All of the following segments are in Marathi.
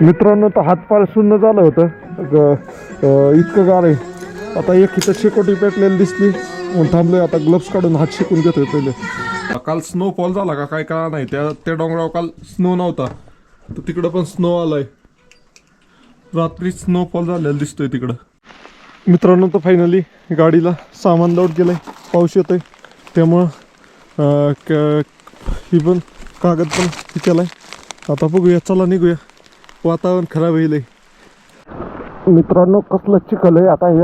मित्रांनो तर हातपाय सुन्न झालं होतं. इतकं गार आहे. आता एक इथं शेकोटी पेटलेली दिसली. म्हणून थांबलोय आता ग्लव्स काढून हात शिकून घेतोय पहिले. काल स्नोफॉल झाला का? काय कळा नाही. त्या त्या डोंगरावर काल स्नो नव्हता. तर तिकडं पण स्नो आलाय. रात्री स्नोफॉल झालेला दिसतोय तिकडं. मित्रांनो तर फायनली गाडीला सामान लोड केलंय. पाऊस येतोय. त्यामुळं ही पण कागद पण केलाय. आता बघूया. चला निघूया. वातावरण खराब होईल. मित्रांनो कसलं चिखल आहे आता हे?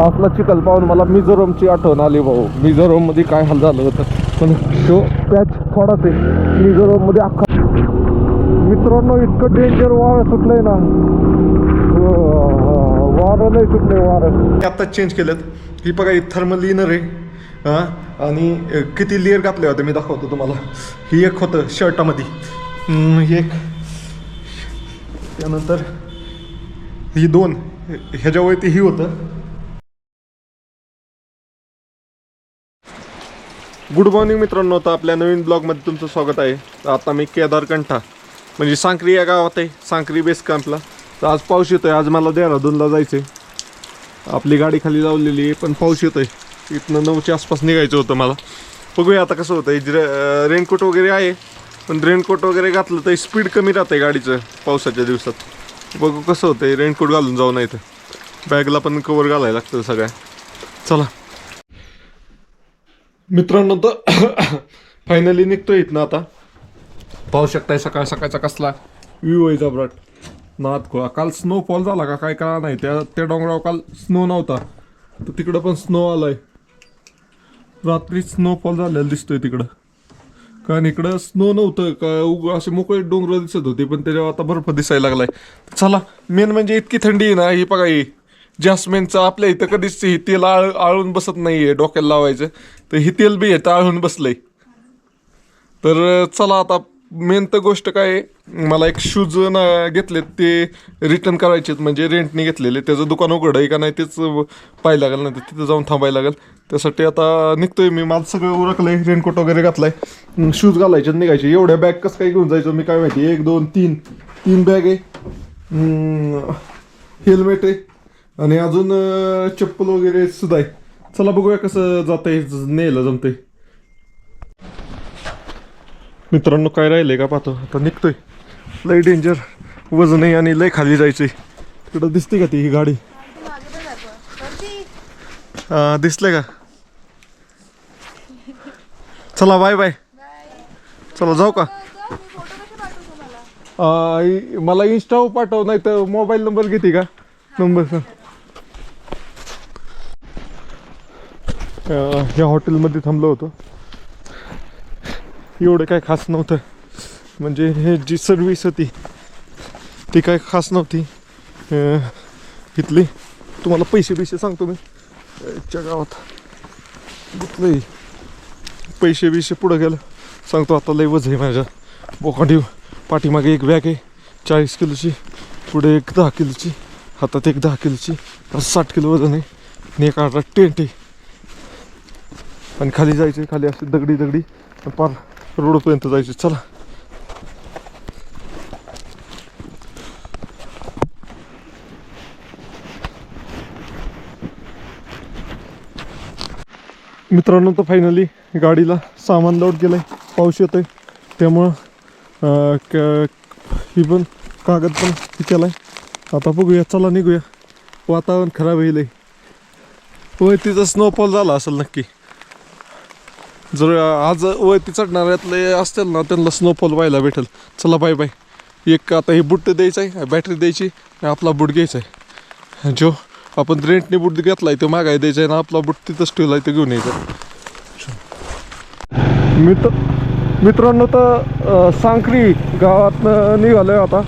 असला चिखल पाहून मला मिझोरमची आठवण आली भाऊ. मिझोरममध्ये काय हाल झालं होतं? पण तो पॅच थोडाच आहे मिझोरममध्ये अख्खा मित्रांनो इतकं डेंजर वारं सुटलंय ना. वारं लय सुटलंय वारं. आता चेंज केलेत. ही बघा ही थर्मल इनर आहे. हा? आणि किती लेअर घातले होते मी दाखवतो तुम्हाला. ही एक होतं शर्टामध्ये एक. त्यानंतर ही दोन ह्याच्यावरती ही होतं. गुड मॉर्निंग मित्रांनो आता आपल्या नवीन ब्लॉगमध्ये तुमचं स्वागत आहे. आता मी केदारकंठा म्हणजे सांक्री या गावात आहे सांक्री बेस कॅम्पला तर आज पाऊस येतोय आज मला देहरादूनला जायचं आहे आपली गाडी खाली लावलेली आहे पण पाऊस येतोय. इथनं नऊच्या आसपास निघायचं होतं मला. बघूया आता कसं होतं रेनकोट वगैरे आहे. पण रेनकोट वगैरे घातलं तर स्पीड कमी राहते गाडीचं पावसाच्या दिवसात. बघू कसं होतं रेनकोट घालून जाऊ नाही तर. बॅगला पण कवर घालायला लागतं सगळ्या. चला. मित्रांनो तर फायनली निघतोय इथनं आता. पाहू शकताय सकाळ सकाळचा कसला व्ह्यू आहे जबराट. नात खोळा काल स्नोफॉल झाला का काय कळा नाही. त्या त्या डोंगरावर काल स्नो नव्हता. तर तिकडं पण स्नो आलाय. रात्री स्नोफॉल झालेला दिसतोय तिकडं. कारण इकडं स्नो नव्हतं का उग असे मोकळे डोंगर दिसत होते पण त्याच्यावर आता बर्फ दिसायला लागलाय. चला मेन म्हणजे इतकी थंडी आहे ना ही बघा ही. जास्मिनचं आपल्या इथं कधीच ही तेल आळ आळून बसत नाहीये डोक्याला लावायचं. तर ही तेल बी येतं आळून बसलंय. तर चला आता मेन तर गोष्ट काय मला एक शूज ना घेतलेत ते रिटर्न करायचे म्हणजे रेंटने घेतलेले. त्याचं दुकान उघड आहे का नाही तेच पाहायला लागेल नाही तिथं जाऊन थांबायला लागेल. त्यासाठी आता निघतोय मी. माझं सगळं उरकलंय रेनकोट वगैरे घातलाय. शूज घालायचे निघायचे. एवढ्या बॅग कसं काय घेऊन जायचं? मी काय माहिती? एक दोन तीन. तीन बॅग आहे. हेल्मेट आहे. आणि अजून चप्पल वगैरे सुद्धा आहे. चला बघूया कसं जातंय नेलं जमतंय. मित्रांनो काय राहिलंय का पाहतो? आता निघतोय. लय डेंजर वजन आहे आणि लय खाली जायचंय. तिकडं दिसते का ती ही गाडी? हा, दिसले का? चला बाय बाय. चला जाऊ का? आ, इ- मला इन्स्टा पाठव नाही तर मोबाईल नंबर घेते का? नंबर सांग. अ, ह्या हॉटेलमध्ये थांबलो होतो. एवढं काय खास नव्हतं. म्हणजे हे जी सर्विस होती ती काय खास नव्हती. अं, इथली. तुम्हाला पैसे बिसे सांगतो मी. च्या गावात घेतलंय पैसे बिसे पुढं गेलं. सांगतो आता लय वज आहे माझ्या बोकांडी पाठीमागे एक बॅग आहे चाळीस किलोची. पुढे एक दहा किलोची. हातात एक दहा किलोची. असं साठ किलो वजन आहे. आणि एक आठ टेंट आहे. आणि खाली जायचं खाली असं दगडी दगडी. पार रोडपर्यंत जायचं. चला. मित्रांनो तर फायनली गाडीला सामान लोड गेलंय पाऊस येतोय. त्यामुळं क- ही पण कागद पण केला केलाय. आता बघूया. चला निघूया. वातावरण खराब होईल. होय तिचा स्नोफॉल झाला असेल नक्की. जर आज वरती चढणाऱ्यातले असतील ना त्यांना स्नोफॉल व्हायला भेटेल. चला बाय बाय एक आता हे बुट द्यायचं आहे बॅटरी द्यायची आणि आपला बुट घ्यायचा आहे जो आपण रेंटने बुट आहे तो मागाय द्यायचा आहे ना आपला बुट तिथंच आहे तो घेऊन यायचा. मित्र मित्रांनो तर सांकरी गावातनं निघालो आहे आता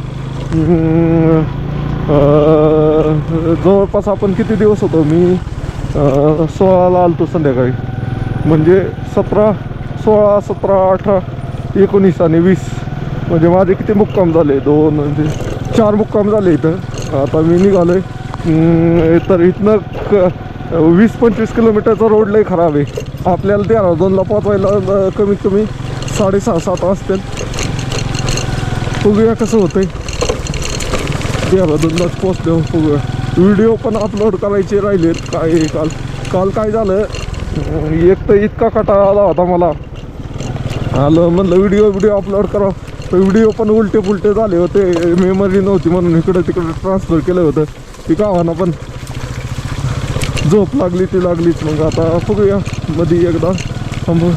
जवळपास आपण किती दिवस होतो? मी सोळाला आलतो संध्याकाळी. म्हणजे सतरा सोळा सतरा अठरा एकोणीस आणि वीस. म्हणजे माझे किती मुक्काम झाले? दोन म्हणजे चार मुक्काम झाले इथं. आता मी निघालो आहे तर इथनं क वीस पंचवीस किलोमीटरचा रोड लई खराब आहे. आपल्याला ते दोनला पोचवायला कमीत कमी साडेसहा सात वाजतील. बघूया कसं होतंय? देहरादूनलाच पोचलो बघूया व्हिडिओ पण अपलोड करायचे राहिलेत. काय काल? काल काय झालं? एक तर इतका कटाळा आला होता मला. आलं म्हणलं व्हिडिओ व्हिडिओ अपलोड करा. व्हिडिओ पण उलटे पुलटे झाले होते. मेमरी नव्हती म्हणून इकडं तिकडे ट्रान्सफर केलं होतं. ती गावाना पण. झोप लागली ती लागलीच. मग आता बघूया. मध्ये एकदा. थांबू.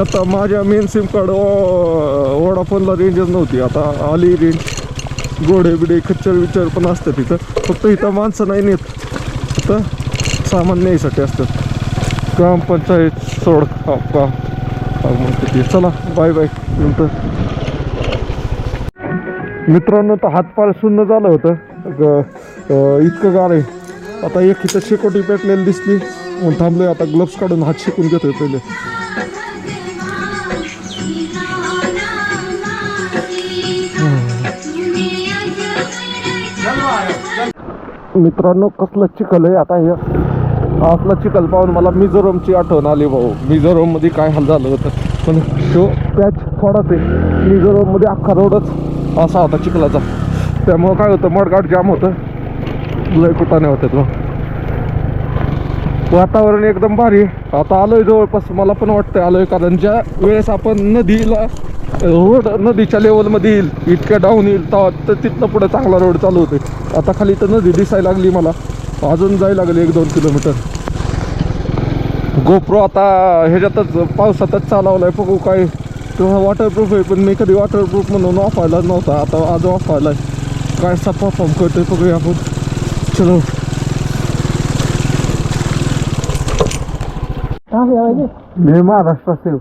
आता माझ्या मेन सिम कार्ड वोडाफोनला रेंजच नव्हती. आता आली रेंज गोडे बिडे खच्चर विच्चर पण असतात तिथं. फक्त इथं माणसं नाही नेत. फक्त सामान न्यायसाठी असतात. ग्रामपंचायत सोड आपका का हा, की चला बाय बाय नंतर मित्रांनो तर हातपाय शून्य झालं होतं. ग- इतकं गार आहे. आता एक इथं शेकोटी पेटलेली दिसली. म्हणून थांबलोय आता ग्लव्स काढून हात शिकून घेतोय पहिले. मित्रांनो कसलं चिखल आहे आता हे? असला चिखल पाहून मला मिझोरमची आठवण आली भाऊ. मिझोरममध्ये काय हाल झालं होतं? पण तो पॅच थोडाच आहे मिझोरममध्ये अख्खा रोडच असा होता चिखलाचा. त्यामुळं काय होतं मडगाट जाम होतं. लय कुटाने होते तो. वातावरण एकदम भारी. आता आलोय जवळपास मला पण वाटतंय आलोय कारण ज्या वेळेस आपण नदीला रोड नदीच्या लेवलमध्ये येईल इतक्या डाऊन येईल तर तिथनं पुढे चांगला रोड चालू होते आता खाली तर नदी दिसायला लागली मला. अजून जायला लागली एक दोन किलोमीटर. गोप्रो आता ह्याच्यातच पावसातच चालवलाय. बघू काय तेव्हा वॉटरप्रूफ आहे पण मी कधी वॉटरप्रूफ म्हणून वापरायला नव्हता. आता आज वापरायला काय असा परफॉर्म करतोय बघूया आपण. चलो. मी महाराष्ट्र से हूँ।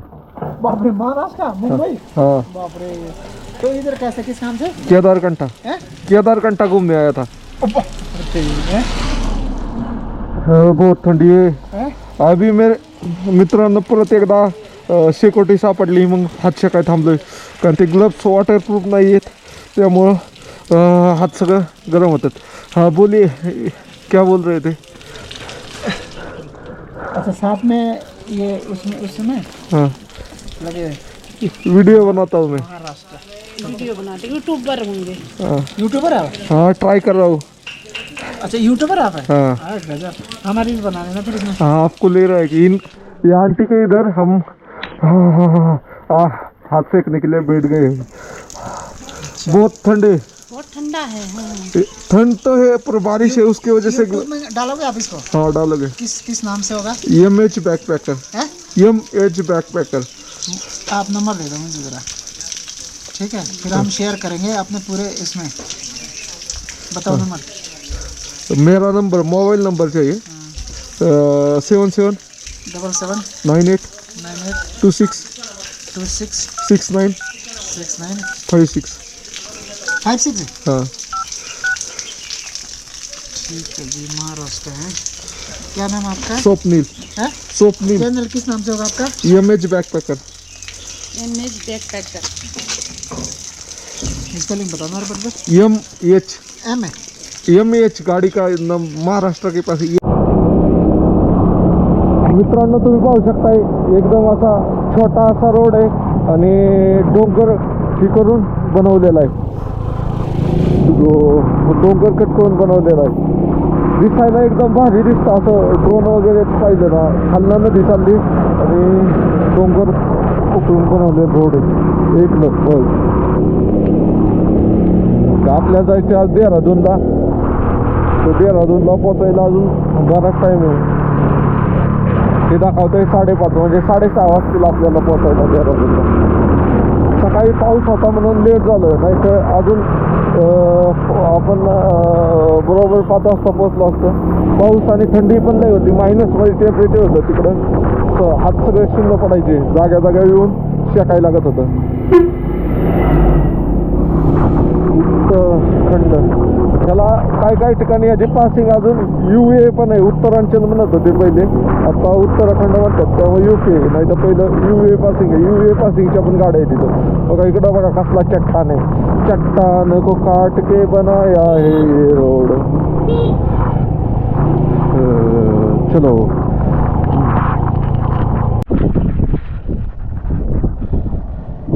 बाप रे महाराष्ट्र मुंबई? हाँ. बाप रे तो इधर कैसे किस काम से केदार कंठा? केदार कंठा घूमने आया था हैं? हाँ, बहुत ठंडी आहे. हैं? अभि मेरे मित्रांनो परत एकदा शेकोटी सापडली मग हात शेकाय थांबलोय. कारण ते ग्लव्स वॉटरप्रूफ नाही आहेत त्यामुळं हात सगळं गरम होतात. हा बोलिए क्या बोल रहे थे? अच्छा साथ में ये उसमें उसमें हाँ। लगे वीडियो बनाता हूँ मैं। महाराष्ट्र। वीडियो बनाते यूट्यूबर होंगे। हाँ। यूट्यूबर हाँ? ट्राई कर रहा हूँ। अच्छा यूट्यूबर आप है? हाँ। हमारी भी बना लेना फिर इसमें। हाँ आपको ले रहा है कि इन ये आंटी के इधर हम हाँ हाँ हाँ हाँ, हाथ सेकने के लिए बैठ गए। बहुत ठंडे। बहुत ठंडा है। हाँ ठंड तो है पर बारिश है उसकी वजह से डालोगे आप इसको? हाँ डालोगे। किस किस नाम से होगा? एम एच बैक पैकर हैं? एम एच बैक पैकर आप नंबर दे दो मुझे ज़रा। ठीक है? फिर हम शेयर करेंगे अपने पूरे इसमें। बताओ नंबर। मेरा नंबर मोबाइल नंबर चाहिए। Seven seven double seven nine eight nine eight two six two six six nine six nine five six. Five six? हाँ। ठीक है जी महाराष्ट्र है। क्या नाम आपका? स्वप्निल। है? स्वप्निल। चैनल किस नाम से होगा आपका? M H back packer M H back packer spelling बताओ ना पर एम एच एम है? एम एच गाडी का नाम महाराष्ट्र के पास मित्रांनो तुम्ही पाहू शकताय एकदम असा छोटा असा रोड आहे आणि डोंगर हे करून बनवलेला आहे. हो, डोंगर कट करून बनवलेला आहे. दिसायला एकदम भारी दिसतं असं ड्रोन वगैरे पाहिजे ना खाल्लं नदी चालली आणि डोंगर उकळून बनवले रोड आहे. एक नंबर. आपल्या जायचं आज देहरादूनला तो देहरादूनला पोचायला अजून बराच टाईम आहे. ते दाखवतंय साडेपाच म्हणजे साडेसहा वाजतील आपल्याला पोचायला देहरादूनला सकाळी पाऊस होता म्हणून लेट झालं नाही तर अजून आपण बरोबर पाच वाजता पोचलो असतं. पाऊस आणि थंडी पण नाही होती मायनसमध्ये टेम्परेचर होतं तिकडं. स- हात सगळे शिल्ल पडायचे जाग्या जाग्या येऊन शेकायला लागत होतं उत्तराखंड त्याला काय काय ठिकाणी याची पासिंग अजून यू ए पण आहे. उत्तरांचल म्हणत होते पहिले. आता उत्तराखंड म्हणतात त्यामुळे यू के नाही तर पहिलं यू ए पासिंग आहे. यू ए पासिंगच्या पण गाड्या आहेत तिथं. बघा इकडं बघा कसला चट्टान आहे चट्टान को काट के बनाया है ये रोड चलो.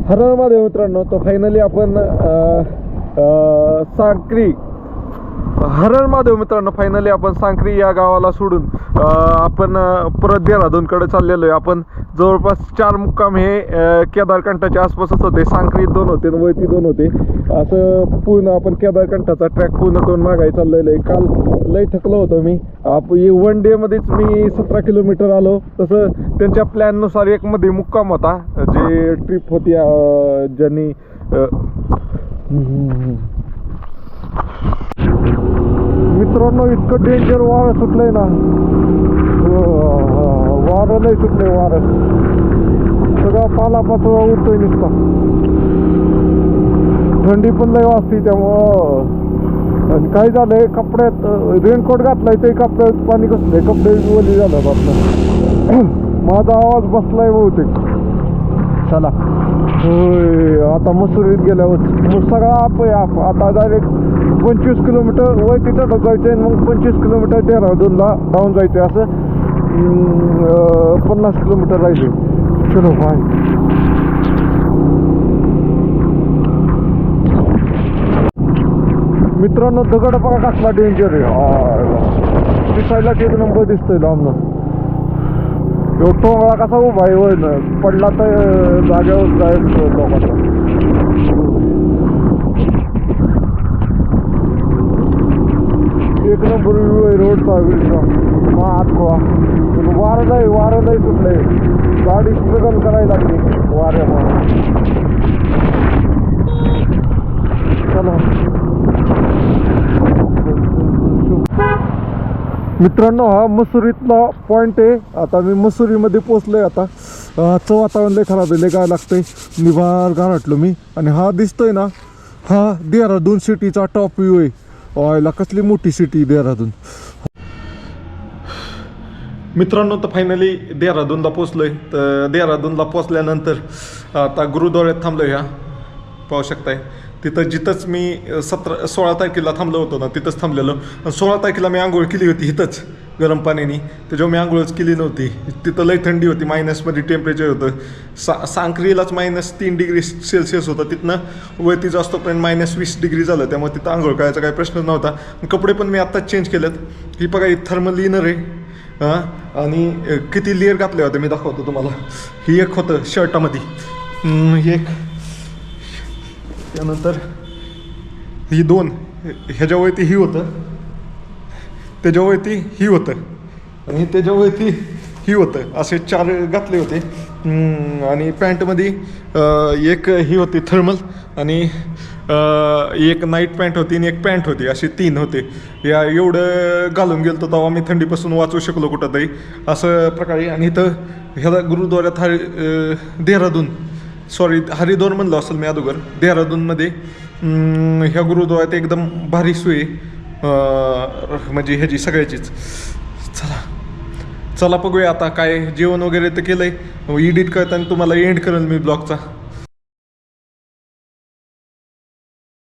हरण महादेव मित्रांनो. तर फायनली आपण साक्री हरण महादेव मित्रांनो फायनली आपण सांखरी या गावाला सोडून आपण परत देहरादूनकडे चाललेलो आहे. आपण जवळपास चार मुक्काम हे केदारकंठाच्या आसपासच होते. सांखरी दोन होते आणि वरती दोन होते. असं पूर्ण आपण केदारकंठाचा ट्रॅक पूर्ण करून मागाय चाललेलो आहे. काल लय थकलो होतो मी. आप वन डेमध्येच मी सतरा किलोमीटर आलो. तसं त्यांच्या प्लॅननुसार एक मध्ये मुक्काम होता. जे ट्रिप होती ज्यांनी मित्रांनो इतकं डेंजर वारं सुटलंय ना. वारं नाही सुटलंय वारं. सगळा पाला पाचोळा उडतोय नुसता. थंडी पण लय वाजते त्यामुळं. आणि काय झालंय कपड्यात रेनकोट घातलाय ते कपड्यात पाणी कसलंय कपडे ओली झालं आपलं माझा आवाज बसलाय बहुतेक. चला. होय आता मसुरीत गेल्यावर. मग सगळा आप आहे आप आता डायरेक्ट पंचवीस किलोमीटर वय तिथं जायचं आहे मग पंचवीस किलोमीटर देहरादूनला राहून जायचं आहे असं पन्नास किलोमीटर राहिले चलो बाय मित्रांनो दगड बघा कसला डेंजर आहे. दिसायला एक नंबर दिसतोय लांबनं. ह्यो टोंगळा कसा उभा आहे होय ना पडला तर जागेवर जाईल लोकांना. एक नंबर व्ह्यू आहे रोडचा व्हिडिओ हात खोळा वारं नाही वारं नाही सुटलंय. गाडी स्ट्रगल करायला लागली. वाऱ्यामुळे. चला. मित्रांनो हा मसुरीतला पॉइंट आहे. आता मी मसुरीमध्ये पोचलोय आता. आजचं वातावरण लय खराब आहे लय काय लागतंय. निभार गारटलो मी. आणि हा दिसतोय ना हा देहरादून सिटीचा टॉप व्ह्यू आहे. ऑयला कसली मोठी सिटी देहरादून. मित्रांनो तर फायनली देहरादूनला पोचलोय. तर देहरादूनला पोचल्यानंतर आता गुरुद्वाऱ्यात थांबलो ह्या पाहू शकताय. तिथं जिथंच मी सतरा सोळा तारखेला थांबलो होतो ना तिथंच थांबलेलो. सोळा तारखेला मी आंघोळ केली होती इथंच गरम पाण्याने. त्याच्यावर मी आंघोळच केली नव्हती. तिथं लई थंडी होती मायनसमध्ये टेम्परेचर होतं. सा सांक्रीलाच मायनस तीन डिग्री सेल्सिअस होतं. तिथनं वरती जास्तोपर्यंत मायनस वीस डिग्री झालं. त्यामुळे तिथं आंघोळ करायचा काही प्रश्न नव्हता. कपडे पण मी आत्ताच चेंज केलेत. ही बघा ही थर्मल इनर आहे. हां आणि किती लेअर घातले होते मी दाखवतो तुम्हाला. ही एक होतं शर्टामध्ये एक. त्यानंतर ही दोन ह्याच्यावरती ही होतं. त्याच्यावरती ही होतं. आणि त्याच्यावरती ही होतं. असे चार घातले होते. आणि पॅन्टमध्ये एक ही होती थर्मल आणि एक नाईट पॅन्ट होती आणि एक पॅन्ट होती. असे तीन होते. या एवढं घालून गेलतो तेव्हा मी थंडीपासून वाचू शकलो कुठं तरी असं प्रकारे. आणि इथं ह्याला गुरुद्वाऱ्यात हा देहरादून सॉरी हरिद्वार म्हणलं असेल मी अगोदर. देहरादूनमध्ये. ह्या गुरुद्वारात एकदम भारी सोय म्हणजे ह्याची सगळ्याचीच. चला. चला बघूया आता काय जेवण वगैरे तर केलंय. हो, एडिट करताना तुम्हाला एंड करेल मी ब्लॉगचा